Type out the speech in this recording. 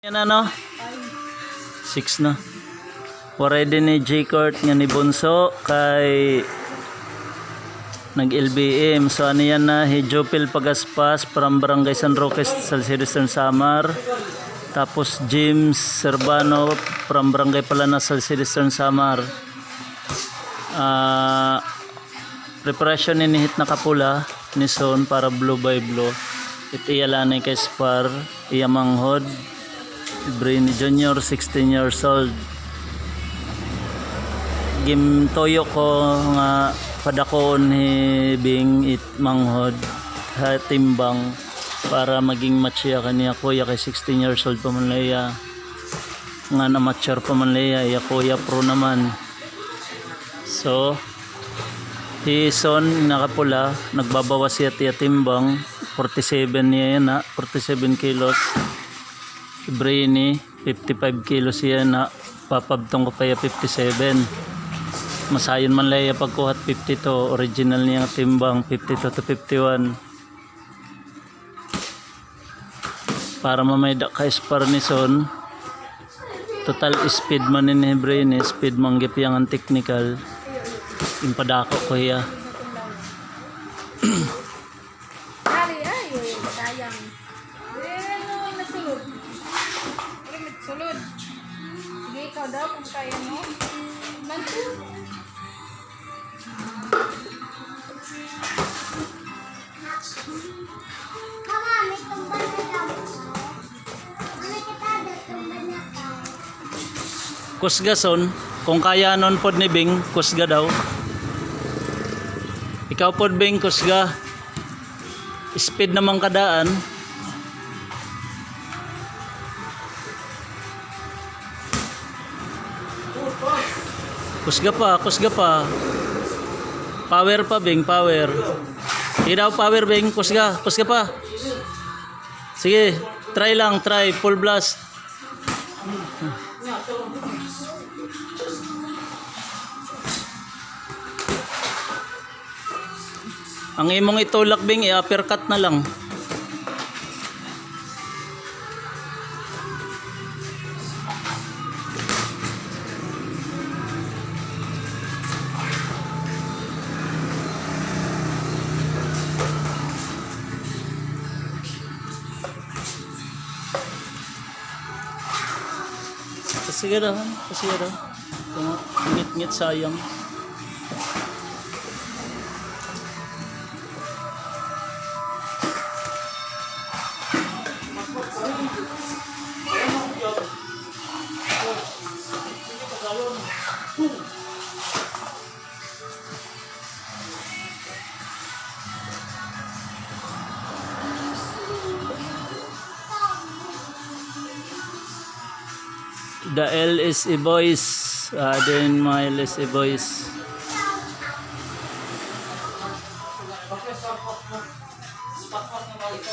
Yan ano? 6 na. Waray din ni J-Court nga ni Bunso kay nag LBM. So ano yan na Hijopil Pagaspas from Barangay San Roque Salcedo Eastern Samar. Tapos James Servano from Barangay Palana Salcedo Eastern Samar. Ah preparation ni hit na kapula ni Son para blue by blue. Ito iyalanay kay Spar, iyamanghod. Brini Junior, 16 years old. Gimtoyo ko nga padakon ni Bing it manghod ha timbang para maging matchya kaniya kuya kay 16 years old pa man laya nga na mature pa man laya ya kuya pro naman. So Hison nakapula nagbabawas siya tiya timbang. 47 niya yan na 47 kilos Brainy, 55 kilos siya na papabtong ko pa ya 57. Masayon man laya pagkuhat 52, original niya nga timbang 52 to 51. Para mamayda ka Sparnison, total speed man ni Brainy, speed manggip yang ang technical. Impadako ko hiya. Ay, nagsulod. Sige, ikaw daw kung kaya mo. Mantu. Kusga son, kung kaya nun pod ni Bing, kusga daw. Ikaw pod Bing, kusga. Speed naman kadaan. Kusga pa, kusga pa. Power pa Bing, power. Daw, power Bing, kusga, kusga pa. Sige, try lang, try, full blast. Ang imong itulak bing i-uppercut na lang. Sige daw, sige daw. Ngit-ngit sayang. the LSE boys uh, then my LSE boys